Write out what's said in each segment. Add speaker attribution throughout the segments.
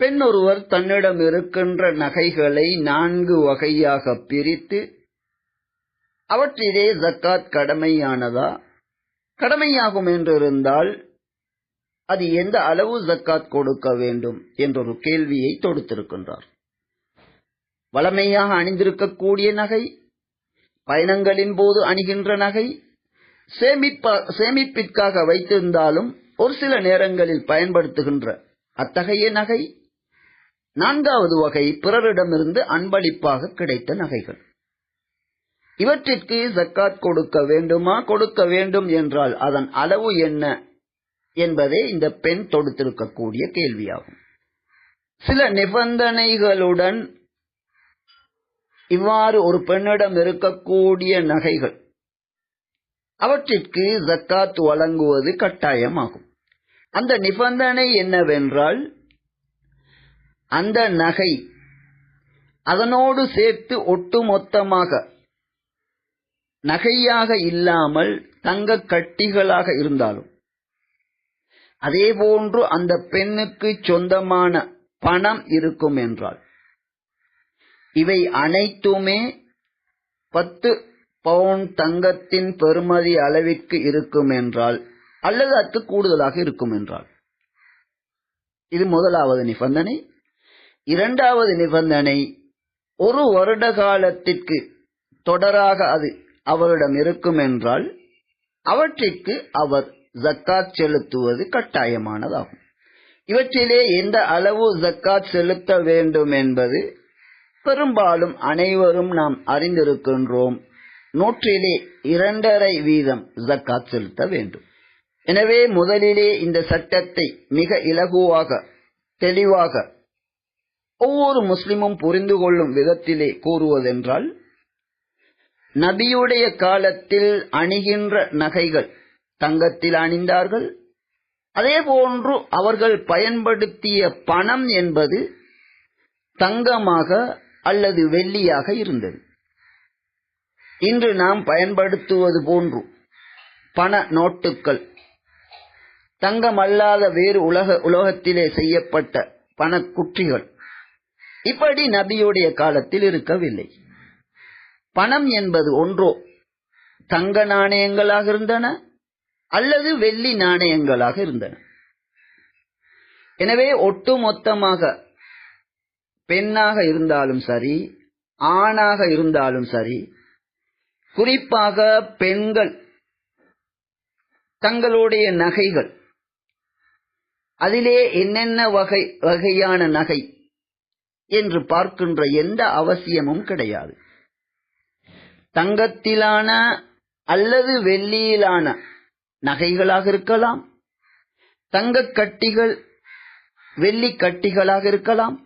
Speaker 1: பெண் ஒருவர் தன்னிடம் இருக்கின்ற நகைகளை நான்கு வகையாக பிரித்து அவற்றிலே ஜக்காத் கடமையானதா? கடமையாகும் என்றிருந்தால் அது எந்த அளவு ஜக்காத் கொடுக்க வேண்டும் என்றொரு கேள்வியை தொடுத்திருக்கின்றார். வளமையாக அணிந்திருக்கக்கூடிய நகை பயணங்களின் போது அணிகின்ற நகை சேமிப்பிற்காக வைத்திருந்தாலும் ஒரு சில நேரங்களில் பயன்படுத்துகின்ற அத்தகைய நகை நான்காவது வகை பிறரிடமிருந்து அன்பளிப்பாக கிடைத்த நகைகள். இவற்றிற்கு ஜக்காத் கொடுக்க வேண்டுமா? கொடுக்க வேண்டும் என்றால் அதன் அளவு என்ன என்பதே இந்த பெண் தொடுத்திருக்கக்கூடிய கேள்வியாகும். சில நிபந்தனைகளுடன் இவ்வாறு ஒரு பெண்ணிடம் இருக்கக்கூடிய நகைகள் அவற்றிற்கு ஜக்காத் வழங்குவது கட்டாயமாகும். அந்த நிபந்தனை என்னவென்றால் அந்த நகை அதனோடு சேர்த்து ஒட்டுமொத்தமாக நகையாக இல்லாமல் தங்க கட்டிகளாக இருந்தாலும் அதேபோன்று அந்த பெண்ணுக்கு சொந்தமான பணம் இருக்கும் என்றால் இவை அனைத்துமே பத்து பவுன் தங்கத்தின் பெறுமதி அளவிற்கு இருக்கும் என்றால் அல்லது அதுக்கு கூடுதலாக இருக்கும் என்றால். இது முதலாவது நிபந்தனை. இரண்டாவது நிபந்தனை ஒரு வருட காலத்திற்கு தொடராக அது அவரிடம் இருக்கும் என்றால் அவற்றிற்கு அவர் ஜக்காத் செலுத்துவது கட்டாயமானதாகும். இவற்றிலே எந்த அளவு ஜக்காத் செலுத்த வேண்டும் என்பது பெரும்பாலும் அனைவரும் நாம் அறிந்திருக்கின்றோம். நூற்றிலே இரண்டரை வீதம் ஜக்காத் செலுத்த வேண்டும். எனவே முதலிலே இந்த சட்டத்தை மிக இலகுவாக தெளிவாக ஒவ்வொரு முஸ்லிமும் புரிந்து கொள்ளும் விதத்திலே கூறுவதென்றால் நபியுடைய காலத்தில் அணிகின்ற நகைகள் தங்கத்தில் அணிந்தார்கள். அதே போன்று அவர்கள் பயன்படுத்திய பணம் என்பது தங்கமாக அல்லது வெள்ளியாக இருந்தது. இன்று நாம் பயன்படுத்துவது போன்று பண நோட்டுகள் தங்கம் அல்லாத வேறு உலக உலகத்திலே செய்யப்பட்ட பணக்குற்றிகள் இப்படி நபியுடைய காலத்தில் இருக்கவில்லை. பணம் என்பது ஒன்றோ தங்க நாணயங்களாக இருந்தன அல்லது வெள்ளி நாணயங்களாக இருந்தன. எனவே ஒட்டுமொத்தமாக பெண்ணாக இருந்தாலும் சரி ஆணாக இருந்தாலும் சரி குறிப்பாக பெண்கள் தங்களுடைய நகைகள் அதிலே என்னென்ன வகை வகையான நகை என்று பார்க்கின்ற எந்த அவசியமும் கிடையாது. தங்கத்திலான அல்லது வெள்ளியிலான நகைகளாக இருக்கலாம் தங்க கட்டிகள் வெள்ளி கட்டிகளாக இருக்கலாம்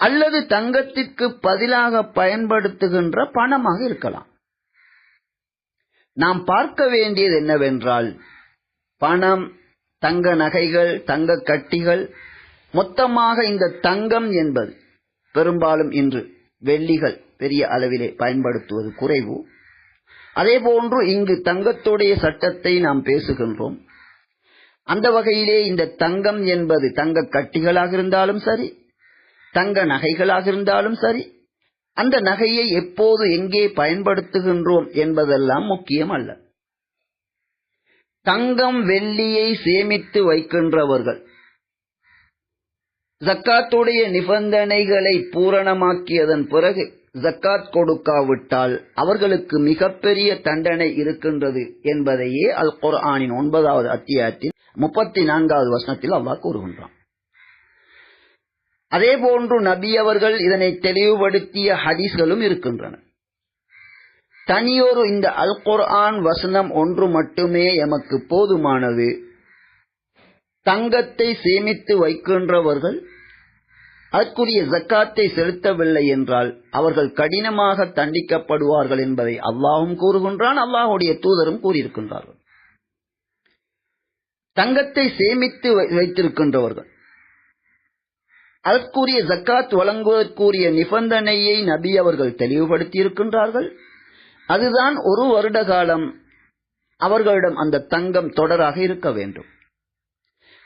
Speaker 1: அல்லது தங்கத்திற்கு பதிலாக பயன்படுத்துகின்ற பணமாக இருக்கலாம். நாம் பார்க்க வேண்டியது என்னவென்றால் பணம் தங்க நகைகள் தங்க கட்டிகள் மொத்தமாக இந்த தங்கம் என்பது பெரும்பாலும் இன்று வெள்ளிகள் பெரிய அளவிலே பயன்படுத்துவது குறைவு. அதே போன்று இங்கு தங்கத்துடைய சட்டத்தை நாம் பேசுகின்றோம். அந்த வகையிலே இந்த தங்கம் என்பது தங்க கட்டிகளாக இருந்தாலும் சரி தங்க நகைகளாக இருந்தாலும் சரி அந்த நகையை எப்போது எங்கே பயன்படுத்துகின்றோம் என்பதெல்லாம் முக்கியம் அல்ல. தங்கம் வெள்ளியை சேமித்து வைக்கின்றவர்கள் ஜக்காத்துடைய நிபந்தனைகளை பூரணமாக்கியதன் பிறகு ஜக்காத் கொடுக்காவிட்டால் அவர்களுக்கு மிகப்பெரிய தண்டனை இருக்கின்றது என்பதையே அல் குர்ஆனின் ஒன்பதாவது அத்தியாயத்தில் முப்பத்தி நான்காவது வசனத்தில் அல்லாஹ் கூறுகின்றான். அதே போன்று நபி அவர்கள் இதனை தெளிவுபடுத்திய ஹதீஸ்களும் இருக்கின்றன. தனியொரு இந்த அல் குர்ஆன் வசனம் ஒன்று மட்டுமே எமக்கு போதுமானது. தங்கத்தை சேமித்து வைக்கின்றவர்கள் அதற்குரிய ஜக்காத்தை செலுத்தவில்லை என்றால் அவர்கள் கடினமாக தண்டிக்கப்படுவார்கள் என்பதை அல்லாஹும் கூறுகின்றான் அல்லாஹுடைய தூதரும் கூறியிருக்கின்றார்கள். தங்கத்தை சேமித்து வைத்திருக்கின்றவர்கள். அதற்குரிய ஜக்காத் வழங்குவதற்குரிய நிபந்தனையை நபி அவர்கள் தெளிவுபடுத்தி இருக்கின்றார்கள் அதுதான் ஒரு வருட காலம் அவர்களிடம் அந்த தங்கம் தொடராக இருக்க வேண்டும்.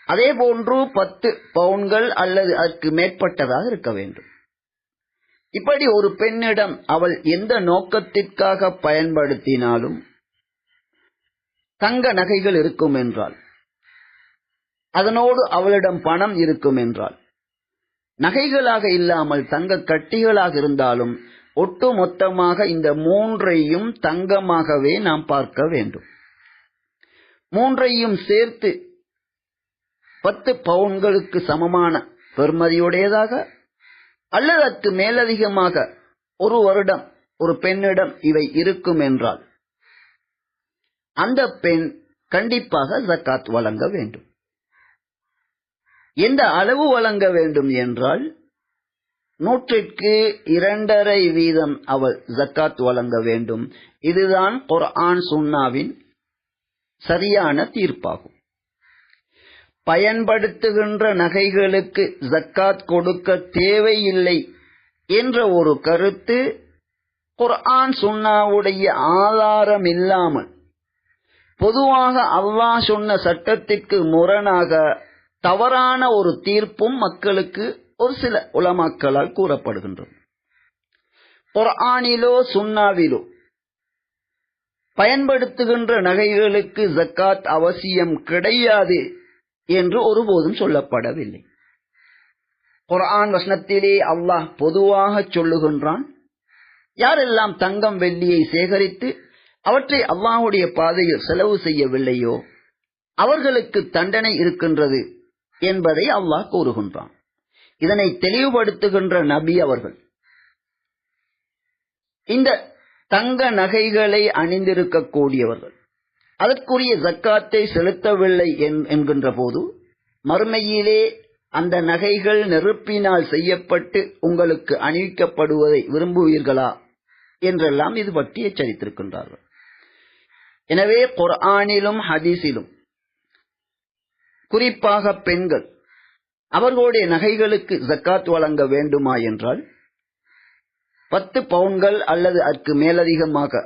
Speaker 1: அதே போன்று பத்து பவுன்கள் அல்லது அதற்கு மேற்பட்டதாக இருக்க வேண்டும். இப்படி ஒரு பெண்ணிடம் அவள் எந்த நோக்கத்திற்காக பயன்படுத்தினாலும் தங்க நகைகள் இருக்கும் என்றால் அதனோடு அவளிடம் பணம் இருக்கும் என்றால் நகைகளாக இல்லாமல் தங்க கட்டிகளாக இருந்தாலும் ஒட்டு மொத்தமாக இந்த மூன்றையும் தங்கமாகவே நாம் பார்க்க வேண்டும். மூன்றையும் சேர்த்து பத்து பவுன்களுக்கு சமமான பெறுமதியுடையதாக அல்லது அதற்கு மேலதிகமாக ஒரு வருடம் ஒரு பெண்ணிடம் இவை இருக்கும் என்றால் அந்த பெண் கண்டிப்பாக ஜக்காத் வழங்க வேண்டும். எந்த அளவு வழங்க வேண்டும் என்றால் நூற்றிற்கு இரண்டரை வீதம் அவள் ஜக்காத் வழங்க வேண்டும். இதுதான் குர்ஆன் சுன்னாவின் சரியான தீர்ப்பாகும். பயன்படுத்துகின்ற நகைகளுக்கு ஜக்காத் கொடுக்க தேவையில்லை என்ற ஒரு கருத்து குர்ஆன் சுன்னாவுடைய ஆதாரம் இல்லாமல் பொதுவாக அல்லாஹ் சொன்ன சட்டத்திற்கு முரணாக தவறான ஒரு தீர்ப்பும் மக்களுக்கு ஒரு சில உலமாக்களால் கூறப்படுகின்றது. குர்ஆனிலோ சுன்னாவிலோ பயன்படுத்துகின்ற நகைகளுக்கு ஜக்காத் அவசியம் கிடையாது என்று ஒருபோதும் சொல்லப்படவில்லை. குரான் வசனத்திலே அல்லாஹ் பொதுவாக சொல்லுகின்றான் யாரெல்லாம் தங்கம் வெள்ளியை சேகரித்து அவற்றை அல்லாஹுடைய பாதையில் செலவு செய்யவில்லையோ அவர்களுக்கு தண்டனை இருக்கின்றது என்பதை அல்லாஹ் கூறுகின்றான். இதனை தெளிவுபடுத்துகின்ற நபி அவர்கள் இந்த தங்க நகைகளை அணிந்திருக்கக்கூடியவர்கள் அதற்குரிய ஜக்காத்தை செலுத்தவில்லை என்கின்ற போது மறுமையிலே அந்த நகைகள் நெருப்பினால் செய்யப்பட்டு உங்களுக்கு அணிவிக்கப்படுவதை விரும்புவீர்களா? என்றெல்லாம் இது பற்றி எச்சரித்திருக்கின்றார்கள் எனவே குர்ஆனிலும் ஹதீஸிலும் குறிப்பாக பெண்கள் அவர்களுடைய நகைகளுக்கு ஜக்காத் வழங்க வேண்டுமா என்றால் பத்து பவுன்கள் அல்லது அதற்கு மேலதிகமாக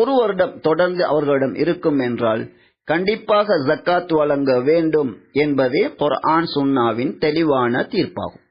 Speaker 1: ஒரு வருடம் தொடர்ந்து அவர்களிடம் இருக்கும் என்றால் கண்டிப்பாக ஜக்காத் வழங்க வேண்டும் என்பதே குர்ஆன் சுன்னாவின் தெளிவான தீர்ப்பாகும்.